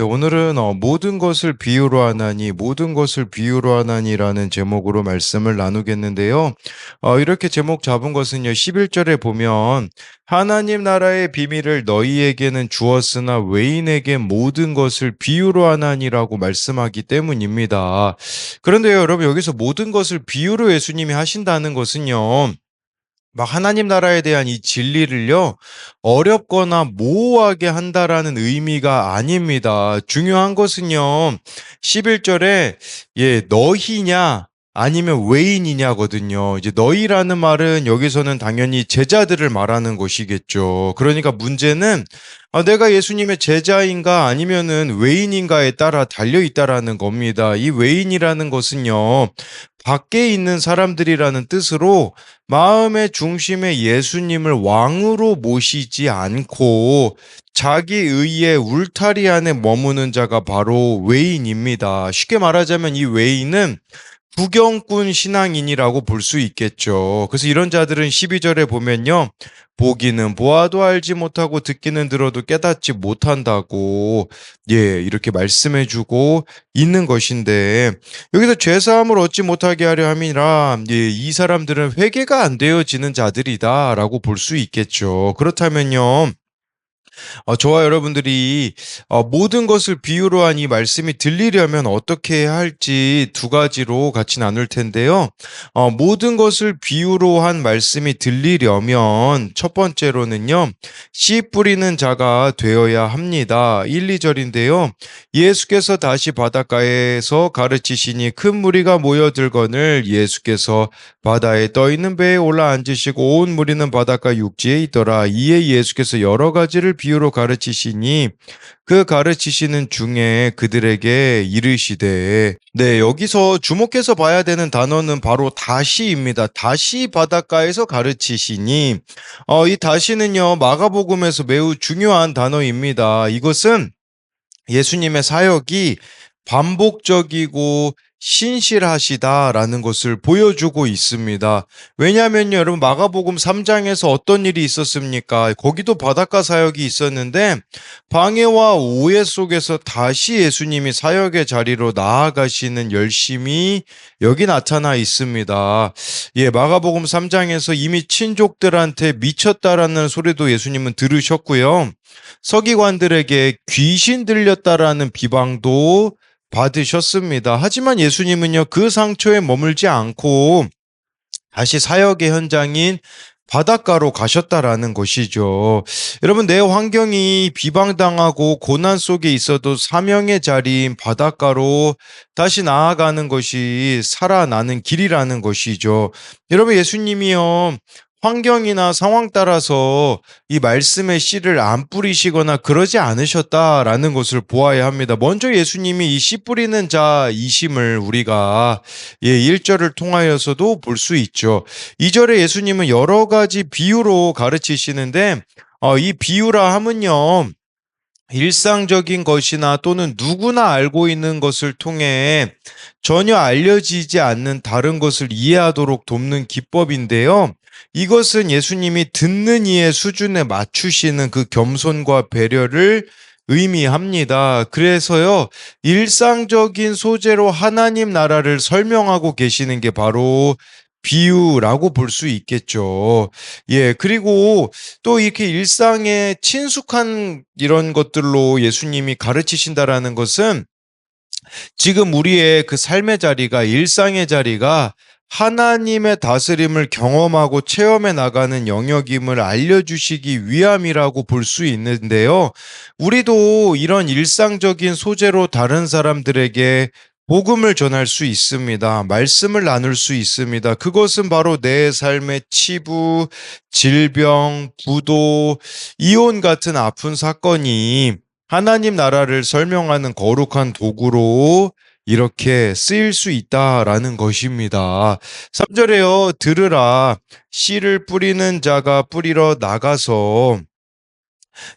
네, 오늘은 어, 모든 것을 비유로 하나니, 모든 것을 비유로 하나니라는 제목으로 말씀을 나누겠는데요. 어, 이렇게 제목 잡은 것은요, 11절에 보면, 하나님 나라의 비밀을 너희에게는 주었으나 외인에게 모든 것을 비유로 하나니라고 말씀하기 때문입니다. 그런데요, 여러분, 여기서 모든 것을 비유로 예수님이 하신다는 것은요, 막 하나님 나라에 대한 이 진리를요, 어렵거나 모호하게 한다라는 의미가 아닙니다. 중요한 것은요, 11절에, 예, 너희냐, 아니면 외인이냐거든요. 이제 너희라는 말은 여기서는 당연히 제자들을 말하는 것이겠죠. 그러니까 문제는 아, 내가 예수님의 제자인가 아니면은 외인인가에 따라 달려 있다라는 겁니다. 이 외인이라는 것은요, 밖에 있는 사람들이라는 뜻으로 마음의 중심에 예수님을 왕으로 모시지 않고 자기 의의 울타리 안에 머무는 자가 바로 외인입니다. 쉽게 말하자면 이 외인은 구경꾼 신앙인이라고 볼 수 있겠죠. 그래서 이런 자들은 12절에 보면요. 보기는 보아도 알지 못하고 듣기는 들어도 깨닫지 못한다고 예, 이렇게 말씀해 주고 있는 것인데 여기서 죄 사함을 얻지 못하게 하려 함이라 예, 이 사람들은 회개가 안 되어지는 자들이다라고 볼 수 있겠죠. 그렇다면요. 어, 저와 여러분들이 어, 모든 것을 비유로 한 이 말씀이 들리려면 어떻게 할지 두 가지로 같이 나눌 텐데요. 어, 모든 것을 비유로 한 말씀이 들리려면 첫 번째로는요. 씨 뿌리는 자가 되어야 합니다. 1, 2절인데요. 예수께서 다시 바닷가에서 가르치시니 큰 무리가 모여들거늘 예수께서 바다에 떠 있는 배에 올라 앉으시고 온 무리는 바닷가 육지에 있더라. 이에 예수께서 여러 가지를 비유 로 가르치시니 그 가르치시는 중에 그들에게 이르시되 네 여기서 주목해서 봐야 되는 단어는 바로 다시입니다. 다시 바닷가에서 가르치시니 어, 이 다시는요 마가복음에서 매우 중요한 단어입니다. 이것은 예수님의 사역이 반복적이고 신실하시다라는 것을 보여주고 있습니다. 왜냐하면요, 여러분 마가복음 3장에서 어떤 일이 있었습니까? 거기도 바닷가 사역이 있었는데 방해와 오해 속에서 다시 예수님이 사역의 자리로 나아가시는 열심이 여기 나타나 있습니다. 예, 마가복음 3장에서 이미 친족들한테 미쳤다라는 소리도 예수님은 들으셨고요. 서기관들에게 귀신 들렸다라는 비방도 받으셨습니다. 하지만 예수님은요, 그 상처에 머물지 않고 다시 사역의 현장인 바닷가로 가셨다라는 것이죠. 여러분, 내 환경이 비방당하고 고난 속에 있어도 사명의 자리인 바닷가로 다시 나아가는 것이 살아나는 길이라는 것이죠. 여러분, 예수님이요. 환경이나 상황 따라서 이 말씀의 씨를 안 뿌리시거나 그러지 않으셨다라는 것을 보아야 합니다. 먼저 예수님이 이 씨 뿌리는 자이심을 우리가 예, 1절을 통하여서도 볼 수 있죠. 2절에 예수님은 여러 가지 비유로 가르치시는데 어, 이 비유라 함은요. 일상적인 것이나 또는 누구나 알고 있는 것을 통해 전혀 알려지지 않는 다른 것을 이해하도록 돕는 기법인데요. 이것은 예수님이 듣는 이의 수준에 맞추시는 그 겸손과 배려를 의미합니다. 그래서요, 일상적인 소재로 하나님 나라를 설명하고 계시는 게 바로 비유라고 볼 수 있겠죠. 예, 그리고 또 이렇게 일상에 친숙한 이런 것들로 예수님이 가르치신다라는 것은 지금 우리의 그 삶의 자리가 일상의 자리가 하나님의 다스림을 경험하고 체험해 나가는 영역임을 알려주시기 위함이라고 볼 수 있는데요. 우리도 이런 일상적인 소재로 다른 사람들에게 복음을 전할 수 있습니다. 말씀을 나눌 수 있습니다. 그것은 바로 내 삶의 치부, 질병, 부도, 이혼 같은 아픈 사건이 하나님 나라를 설명하는 거룩한 도구로 이렇게 쓰일 수 있다라는 것입니다. 3절에요. 들으라. 씨를 뿌리는 자가 뿌리러 나가서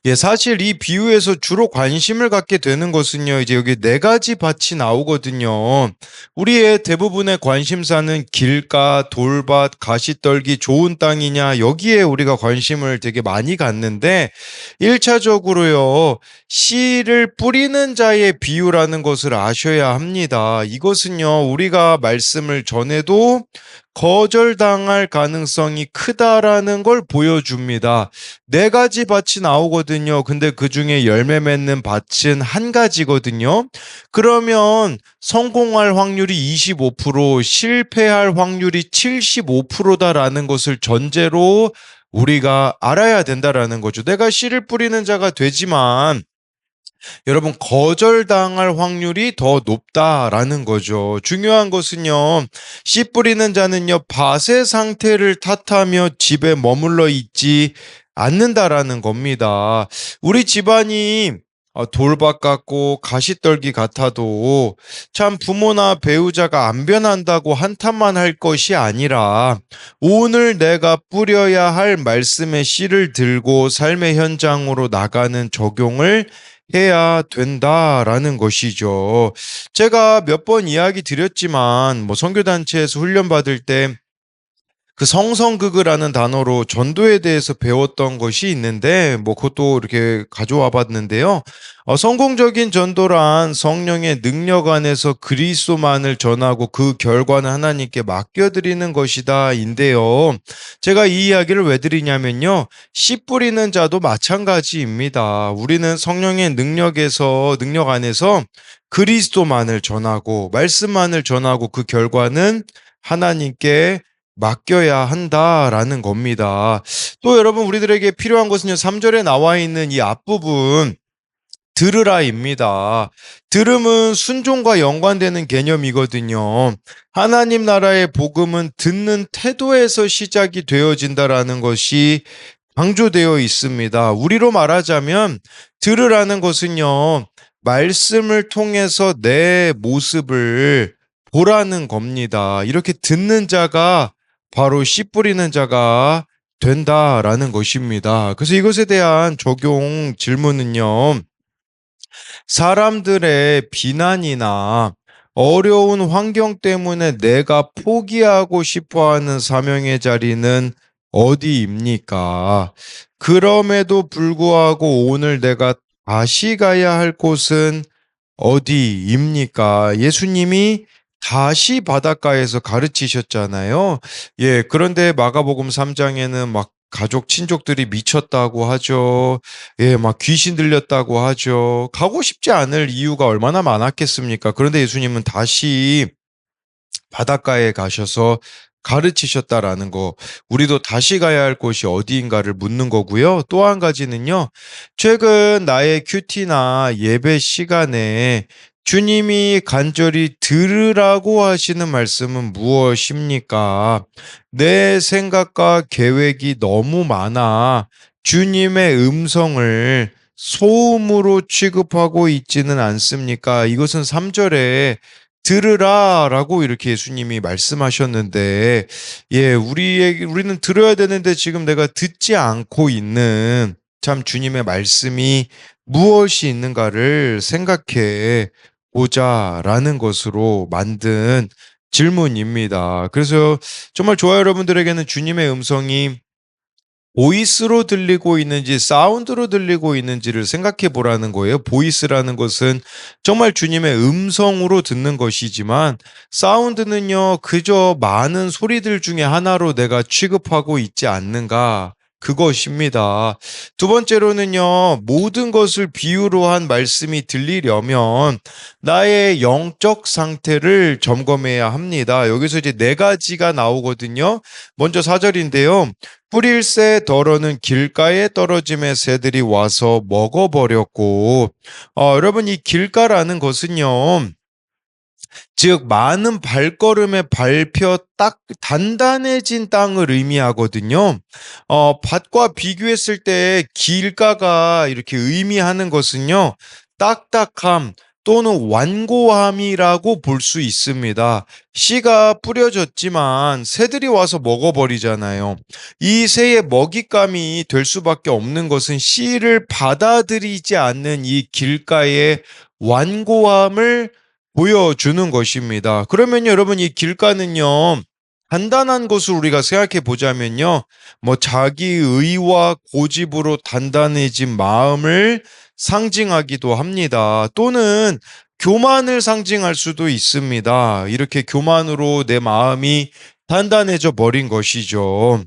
예 사실 이 비유에서 주로 관심을 갖게 되는 것은요. 이제 여기 4 가지 밭이 나오거든요. 우리의 대부분의 관심사는 길가, 돌밭, 가시떨기, 좋은 땅이냐 여기에 우리가 관심을 되게 많이 갖는데 1 차적으로요. 씨를 뿌리는 자의 비유라는 것을 아셔야 합니다. 이것은요. 우리가 말씀을 전해도 거절당할 가능성이 크다라는 걸 보여줍니다. 4 가지 밭이 나오거든요. 근데 그 중에 열매 맺는 밭은 1 가지거든요. 그러면 성공할 확률이 25% 실패할 확률이 75% 다라는 것을 전제로 우리가 알아야 된다라는 거죠. 내가 씨를 뿌리는 자가 되지만 여러분 거절당할 확률이 더 높다라는 거죠. 중요한 것은요. 씨 뿌리는 자는요. 밭의 상태를 탓하며 집에 머물러 있지 않는다라는 겁니다. 우리 집안이 어 돌밭 같고 가시떨기 같아도 참 부모나 배우자가 안 변한다고 한탄만 할 것이 아니라 오늘 내가 뿌려야 할 말씀의 씨를 들고 삶의 현장으로 나가는 적용을 해야 된다라는 것이죠. 제가 몇 번 이야기 드렸지만 뭐 선교단체에서 훈련 받을 때 그 성성극이라는 단어로 전도에 대해서 배웠던 것이 있는데 뭐 그것도 이렇게 가져와 봤는데요. 어 성공적인 전도란 성령의 능력 안에서 그리스도만을 전하고 그 결과는 하나님께 맡겨 드리는 것이다인데요. 제가 이 이야기를 왜 드리냐면요. 씨 뿌리는 자도 마찬가지입니다. 우리는 성령의 능력에서 능력 안에서 그리스도만을 전하고 말씀만을 전하고 그 결과는 하나님께 맡겨야 한다라는 겁니다. 또 여러분 우리들에게 필요한 것은요. 3 절에 나와 있는 이 앞부분 들으라입니다. 들음은 순종과 연관되는 개념이거든요. 하나님 나라의 복음은 듣는 태도에서 시작이 되어진다라는 것이 강조되어 있습니다. 우리로 말하자면 들으라는 것은요. 말씀을 통해서 내 모습을 보라는 겁니다. 이렇게 듣는 자가 바로 씨 뿌리는 자가 된다라는 것입니다. 그래서 이것에 대한 적용 질문은요. 사람들의 비난이나 어려운 환경 때문에 내가 포기하고 싶어 하는 사명의 자리는 어디입니까? 그럼에도 불구하고 오늘 내가 다시 가야 할 곳은 어디입니까? 예수님이 다시 바닷가에서 가르치셨잖아요. 예 그런데 마가복음 3 장에는 막 가족 친족들이 미쳤다고 하죠. 예 막 귀신 들렸다고 하죠. 가고 싶지 않을 이유가 얼마나 많았겠습니까? 그런데 예수님은 다시 바닷가에 가셔서 가르치셨다라는 거. 우리도 다시 가야 할 곳이 어디인가를 묻는 거고요. 또1 가지는요. 최근 나의 큐티나 예배 시간에 주님이 간절히 들으라고 하시는 말씀은 무엇입니까? 내 생각과 계획이 너무 많아 주님의 음성을 소음으로 취급하고 있지는 않습니까? 이것은 3 절에 들으라 라고 이렇게 예수님이 말씀하셨는데 예 우리에게 우리는 들어야 되는데 지금 내가 듣지 않고 있는 참 주님의 말씀이 무엇이 있는가를 생각해 보자라는 것으로 만든 질문입니다. 그래서 정말 저와 여러분들에게는 주님의 음성이 보이스로 들리고 있는지 사운드로 들리고 있는지를 생각해 보라는 거예요. 보이스라는 것은 정말 주님의 음성으로 듣는 것이지만 사운드는요. 그저 많은 소리들 중에 하나로 내가 취급하고 있지 않는가 그것입니다. 2 번째로는요. 모든 것을 비유로 한 말씀이 들리려면 나의 영적 상태를 점검해야 합니다. 여기서 이제 4 가지가 나오거든요. 먼저 4 절인데요. 뿌릴 새 덜어는 길가에 떨어짐에 새들이 와서 먹어 버렸고 어 여러분 이 길가라는 것은요. 즉 많은 발걸음에 밟혀 딱 단단해진 땅을 의미하거든요. 어 밭과 비교했을 때 길가가 이렇게 의미하는 것은요. 딱딱함, 또는 완고함이라고 볼 수 있습니다. 씨가 뿌려졌지만 새들이 와서 먹어버리잖아요. 이 새의 먹잇감이 될 수밖에 없는 것은 씨를 받아들이지 않는 이 길가의 완고함을 보여주는 것입니다. 그러면 여러분 이 길가는요. 단단한 것을 우리가 생각해 보자면요. 뭐 자기 의와 고집으로 단단해진 마음을 상징하기도 합니다. 또는 교만을 상징할 수도 있습니다. 이렇게 교만으로 내 마음이 단단해져 버린 것이죠.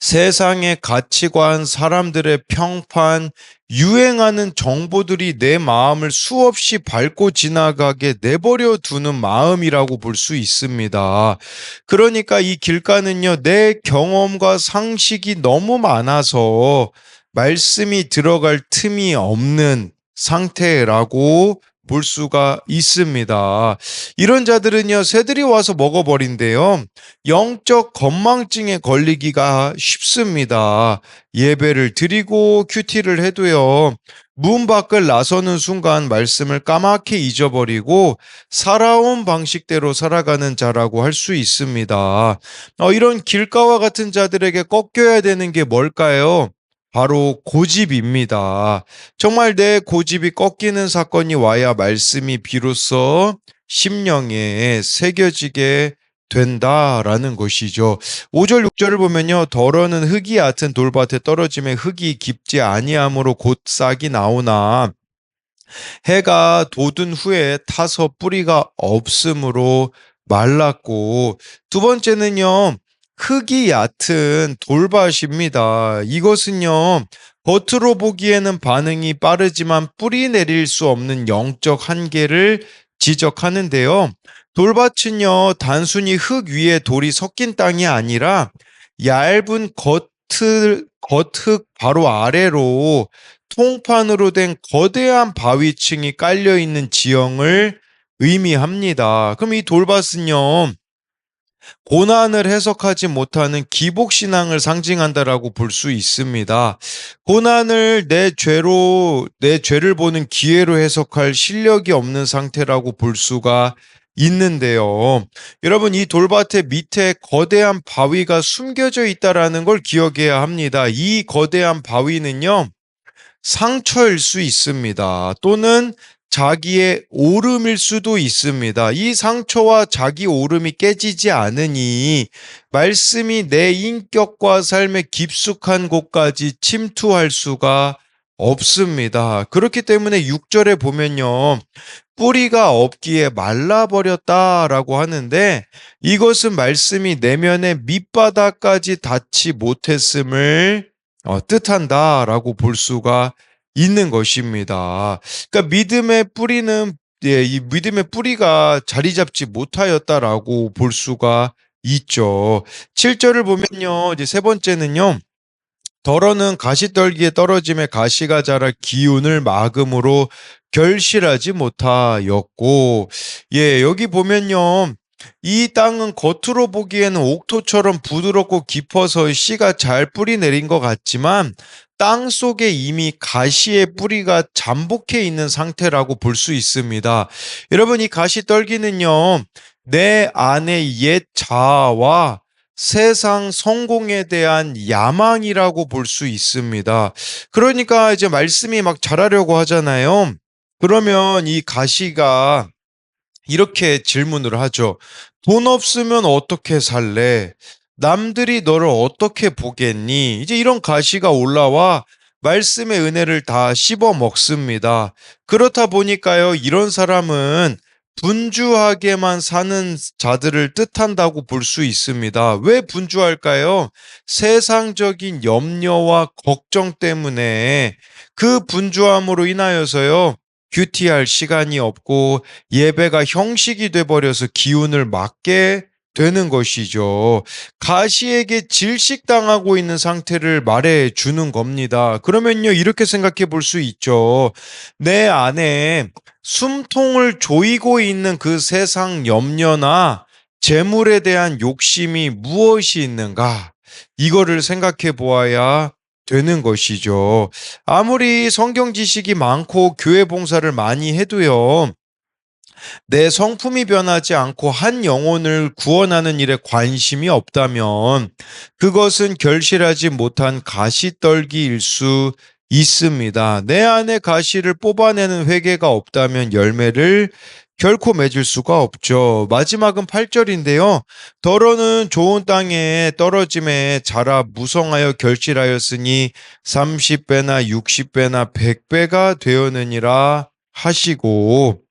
세상의 가치관, 사람들의 평판, 유행하는 정보들이 내 마음을 수없이 밟고 지나가게 내버려 두는 마음이라고 볼 수 있습니다. 그러니까 이 길가는요, 내 경험과 상식이 너무 많아서 말씀이 들어갈 틈이 없는 상태라고 볼 수가 있습니다. 이런 자들은요, 새들이 와서 먹어버린대요. 영적 건망증에 걸리기가 쉽습니다. 예배를 드리고 큐티를 해도요, 문 밖을 나서는 순간 말씀을 까맣게 잊어버리고 살아온 방식대로 살아가는 자라고 할 수 있습니다. 어, 이런 길가와 같은 자들에게 꺾여야 되는 게 뭘까요? 바로 고집입니다. 정말 내 고집이 꺾이는 사건이 와야 말씀이 비로소 심령에 새겨지게 된다라는 것이죠. 5절 6절을 보면요. 덜어는 흙이 얕은 돌밭에 떨어짐에 흙이 깊지 아니함으로 곧 싹이 나오나 해가 돋은 후에 타서 뿌리가 없으므로 말랐고 두 번째는요. 흙이 얕은 돌밭입니다. 이것은요, 겉으로 보기에는 반응이 빠르지만 뿌리 내릴 수 없는 영적 한계를 지적하는데요. 돌밭은요, 단순히 흙 위에 돌이 섞인 땅이 아니라 얇은 겉흙, 겉흙 바로 아래로 통판으로 된 거대한 바위층이 깔려 있는 지형을 의미합니다. 그럼 이 돌밭은요, 고난을 해석하지 못하는 기복신앙을 상징한다라고 볼 수 있습니다. 고난을 내 죄로, 내 죄를 보는 기회로 해석할 실력이 없는 상태라고 볼 수가 있는데요. 여러분, 이 돌밭의 밑에 거대한 바위가 숨겨져 있다라는 걸 기억해야 합니다. 이 거대한 바위는요, 상처일 수 있습니다. 또는 자기의 오름일 수도 있습니다. 이 상처와 자기 오름이 깨지지 않으니 말씀이 내 인격과 삶의 깊숙한 곳까지 침투할 수가 없습니다. 그렇기 때문에 6절에 보면요. 뿌리가 없기에 말라버렸다라고 하는데 이것은 말씀이 내면의 밑바닥까지 닿지 못했음을 어, 뜻한다라고 볼 수가 있는 것입니다. 그러니까 믿음의 뿌리는 예, 이 믿음의 뿌리가 자리 잡지 못하였다라고 볼 수가 있죠. 7절을 보면요. 이제 세 번째는요. 덜어는 가시떨기에 떨어짐에 가시가 자라 기운을 막음으로 결실하지 못하였고 예, 여기 보면요. 이 땅은 겉으로 보기에는 옥토처럼 부드럽고 깊어서 씨가 잘 뿌리 내린 것 같지만 땅 속에 이미 가시의 뿌리가 잠복해 있는 상태라고 볼 수 있습니다. 여러분, 이 가시 떨기는요, 내 안의 옛 자아와 세상 성공에 대한 야망이라고 볼 수 있습니다. 그러니까 이제 말씀이 막 자라려고 하잖아요. 그러면 이 가시가 이렇게 질문을 하죠. 돈 없으면 어떻게 살래? 남들이 너를 어떻게 보겠니? 이제 이런 가시가 올라와 말씀의 은혜를 다 씹어 먹습니다. 그렇다 보니까요, 이런 사람은 분주하게만 사는 자들을 뜻한다고 볼 수 있습니다. 왜 분주할까요? 세상적인 염려와 걱정 때문에 그 분주함으로 인하여서요, 큐티할 시간이 없고 예배가 형식이 돼버려서 기운을 막게 되는 것이죠. 가시에게 질식당하고 있는 상태를 말해 주는 겁니다. 그러면요, 이렇게 생각해 볼 수 있죠. 내 안에 숨통을 조이고 있는 그 세상 염려나 재물에 대한 욕심이 무엇이 있는가? 이거를 생각해 보아야 되는 것이죠. 아무리 성경 지식이 많고 교회 봉사를 많이 해도요. 내 성품이 변하지 않고 한 영혼을 구원하는 일에 관심이 없다면 그것은 결실하지 못한 가시떨기일 수 있습니다. 내 안에 가시를 뽑아내는 회개가 없다면 열매를 결코 맺을 수가 없죠. 마지막은 8절인데요. 더러는 좋은 땅에 떨어짐에 자라 무성하여 결실하였으니 30배나 60배나 100배가 되었느니라 하시고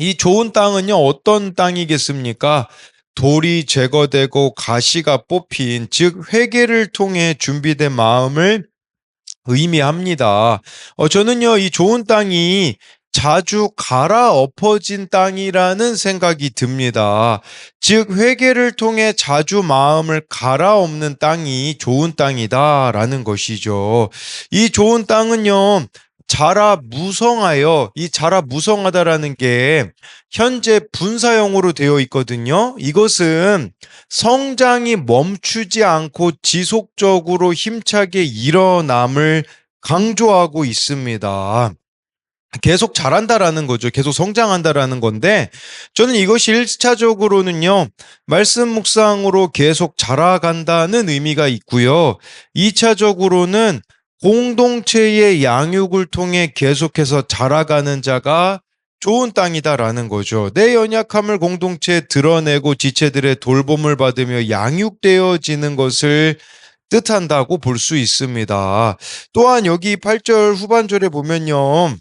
이 좋은 땅은요, 어떤 땅이겠습니까? 돌이 제거되고 가시가 뽑힌, 즉, 회개를 통해 준비된 마음을 의미합니다. 어, 저는요, 이 좋은 땅이 자주 갈아엎어진 땅이라는 생각이 듭니다. 즉, 회개를 통해 자주 마음을 갈아엎는 땅이 좋은 땅이다라는 것이죠. 이 좋은 땅은요, 자라 무성하여 이 자라 무성하다라는 게 현재 분사형으로 되어 있거든요. 이것은 성장이 멈추지 않고 지속적으로 힘차게 일어남을 강조하고 있습니다. 계속 자란다라는 거죠. 계속 성장한다라는 건데 저는 이것이 1차적으로는요. 말씀 묵상으로 계속 자라간다는 의미가 있고요. 2차적으로는 공동체의 양육을 통해 계속해서 자라가는 자가 좋은 땅이다라는 거죠. 내 연약함을 공동체에 드러내고 지체들의 돌봄을 받으며 양육되어지는 것을 뜻한다고 볼 수 있습니다. 또한 여기 8절 후반절에 보면요.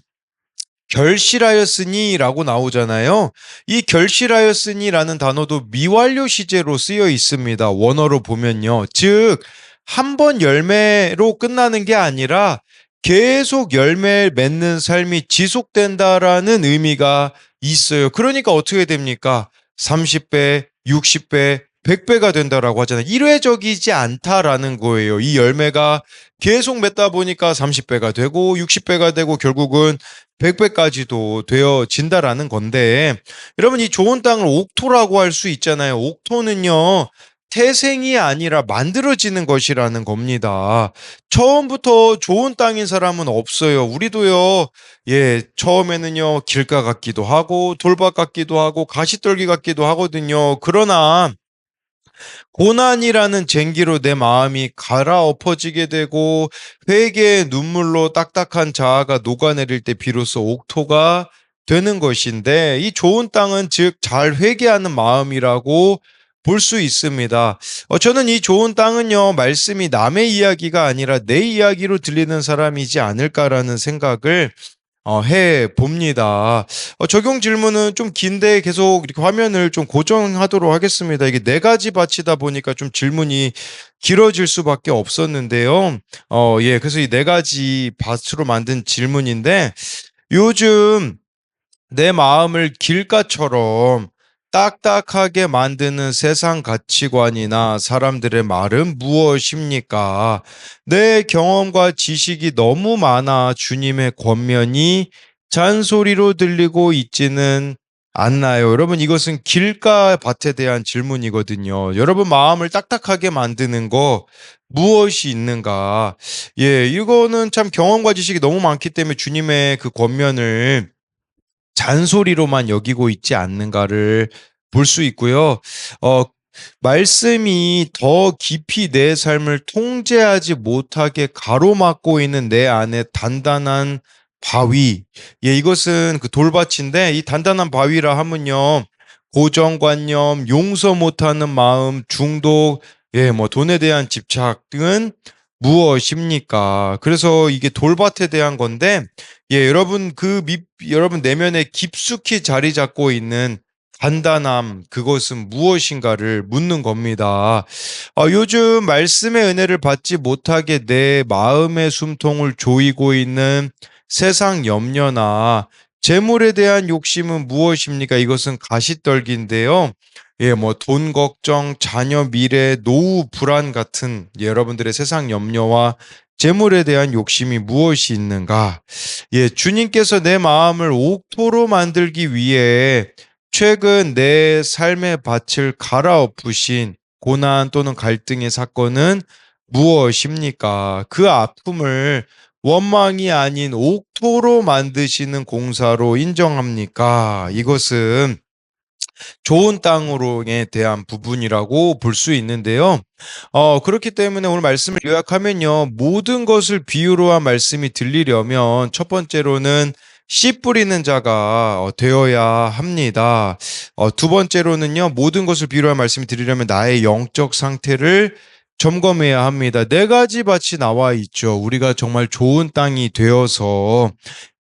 결실하였으니 라고 나오잖아요. 이 결실하였으니 라는 단어도 미완료 시제로 쓰여 있습니다. 원어로 보면요. 즉, 한 번 열매로 끝나는 게 아니라 계속 열매를 맺는 삶이 지속된다라는 의미가 있어요. 그러니까 어떻게 됩니까? 30배, 60배, 100배가 된다라고 하잖아요. 일회적이지 않다라는 거예요. 이 열매가 계속 맺다 보니까 30배가 되고 60배가 되고 결국은 100배까지도 되어진다라는 건데 여러분 이 좋은 땅을 옥토라고 할 수 있잖아요. 옥토는요. 태생이 아니라 만들어지는 것이라는 겁니다. 처음부터 좋은 땅인 사람은 없어요. 우리도요, 예, 처음에는요, 길가 같기도 하고, 돌밭 같기도 하고, 가시떨기 같기도 하거든요. 그러나, 고난이라는 쟁기로 내 마음이 갈아엎어지게 되고, 회개의 눈물로 딱딱한 자아가 녹아내릴 때 비로소 옥토가 되는 것인데, 이 좋은 땅은 즉, 잘 회개하는 마음이라고 볼 수 있습니다. 어, 저는 이 좋은 땅은요, 말씀이 남의 이야기가 아니라 내 이야기로 들리는 사람이지 않을까라는 생각을 어, 해 봅니다. 어, 적용 질문은 좀 긴데 계속 이렇게 화면을 좀 고정하도록 하겠습니다. 이게 네 가지 바치다 보니까 좀 질문이 길어질 수밖에 없었는데요. 어, 예, 그래서 이 네 가지 밭으로 만든 질문인데 요즘 내 마음을 길가처럼 딱딱하게 만드는 세상 가치관이나 사람들의 말은 무엇입니까? 내 경험과 지식이 너무 많아 주님의 권면이 잔소리로 들리고 있지는 않나요? 여러분, 이것은 길가 밭에 대한 질문이거든요. 여러분, 마음을 딱딱하게 만드는 거 무엇이 있는가? 예, 이거는 참 경험과 지식이 너무 많기 때문에 주님의 그 권면을 잔소리로만 여기고 있지 않는가를 볼 수 있고요. 어, 말씀이 더 깊이 내 삶을 통제하지 못하게 가로막고 있는 내 안에 단단한 바위. 예, 이것은 그 돌밭인데 이 단단한 바위라 하면요. 고정관념, 용서 못하는 마음, 중독, 예, 뭐 돈에 대한 집착 등은 무엇입니까? 그래서 이게 돌밭에 대한 건데, 예, 여러분 그 밑, 여러분 내면에 깊숙이 자리 잡고 있는 간단함, 그것은 무엇인가를 묻는 겁니다. 아, 요즘 말씀의 은혜를 받지 못하게 내 마음의 숨통을 조이고 있는 세상 염려나 재물에 대한 욕심은 무엇입니까? 이것은 가시떨기인데요. 예, 뭐 돈 걱정, 자녀 미래, 노후 불안 같은 여러분들의 세상 염려와 재물에 대한 욕심이 무엇이 있는가? 예, 주님께서 내 마음을 옥토로 만들기 위해 최근 내 삶의 밭을 갈아엎으신 고난 또는 갈등의 사건은 무엇입니까? 그 아픔을 원망이 아닌 옥토로 만드시는 공사로 인정합니까? 이것은 좋은 땅으로에 대한 부분이라고 볼 수 있는데요. 어, 그렇기 때문에 오늘 말씀을 요약하면요. 모든 것을 비유로 한 말씀이 들리려면 첫 번째로는 씨 뿌리는 자가 어, 되어야 합니다. 어, 두 번째로는요. 모든 것을 비유로 한 말씀이 들리려면 나의 영적 상태를 점검해야 합니다. 네 가지 밭이 나와 있죠. 우리가 정말 좋은 땅이 되어서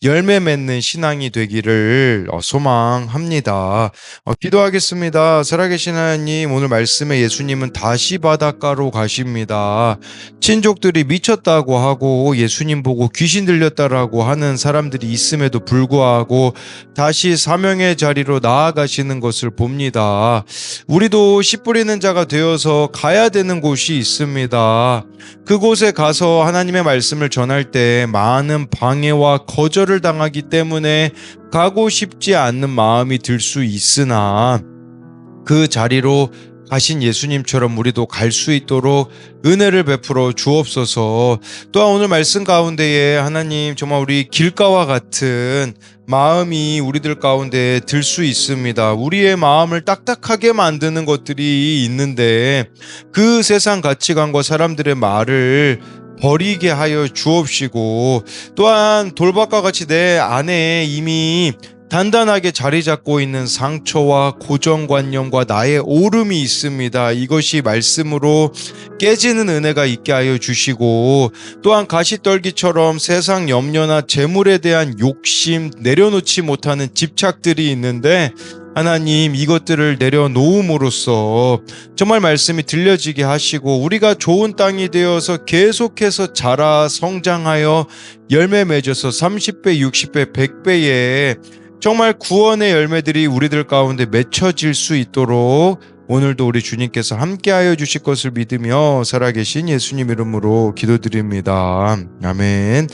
열매 맺는 신앙이 되기를 어, 소망합니다. 어, 기도하겠습니다. 살아계신 하나님, 오늘 말씀에 예수님은 다시 바닷가로 가십니다. 친족들이 미쳤다고 하고 예수님 보고 귀신 들렸다라고 하는 사람들이 있음에도 불구하고 다시 사명의 자리로 나아가시는 것을 봅니다. 우리도 씨 뿌리는 자가 되어서 가야 되는 곳이 있습니다. 그곳에 가서 하나님의 말씀을 전할 때 많은 방해와 거절을 당하기 때문에 가고 싶지 않는 마음이 들 수 있으나 그 자리로 가신 예수님처럼 우리도 갈 수 있도록 은혜를 베풀어 주옵소서. 또한 오늘 말씀 가운데에 하나님 정말 우리 길가와 같은 마음이 우리들 가운데 들 수 있습니다. 우리의 마음을 딱딱하게 만드는 것들이 있는데 그 세상 가치관과 사람들의 말을 버리게 하여 주옵시고 또한 돌박과 같이 내 안에 이미 단단하게 자리 잡고 있는 상처와 고정관념과 나의 오름이 있습니다. 이것이 말씀으로 깨지는 은혜가 있게 하여 주시고 또한 가시떨기처럼 세상 염려나 재물에 대한 욕심 내려놓지 못하는 집착들이 있는데 하나님 이것들을 내려놓음으로써 정말 말씀이 들려지게 하시고 우리가 좋은 땅이 되어서 계속해서 자라 성장하여 열매 맺어서 30배, 60배, 100배의 정말 구원의 열매들이 우리들 가운데 맺혀질 수 있도록 오늘도 우리 주님께서 함께하여 주실 것을 믿으며 살아계신 예수님 이름으로 기도드립니다. 아멘.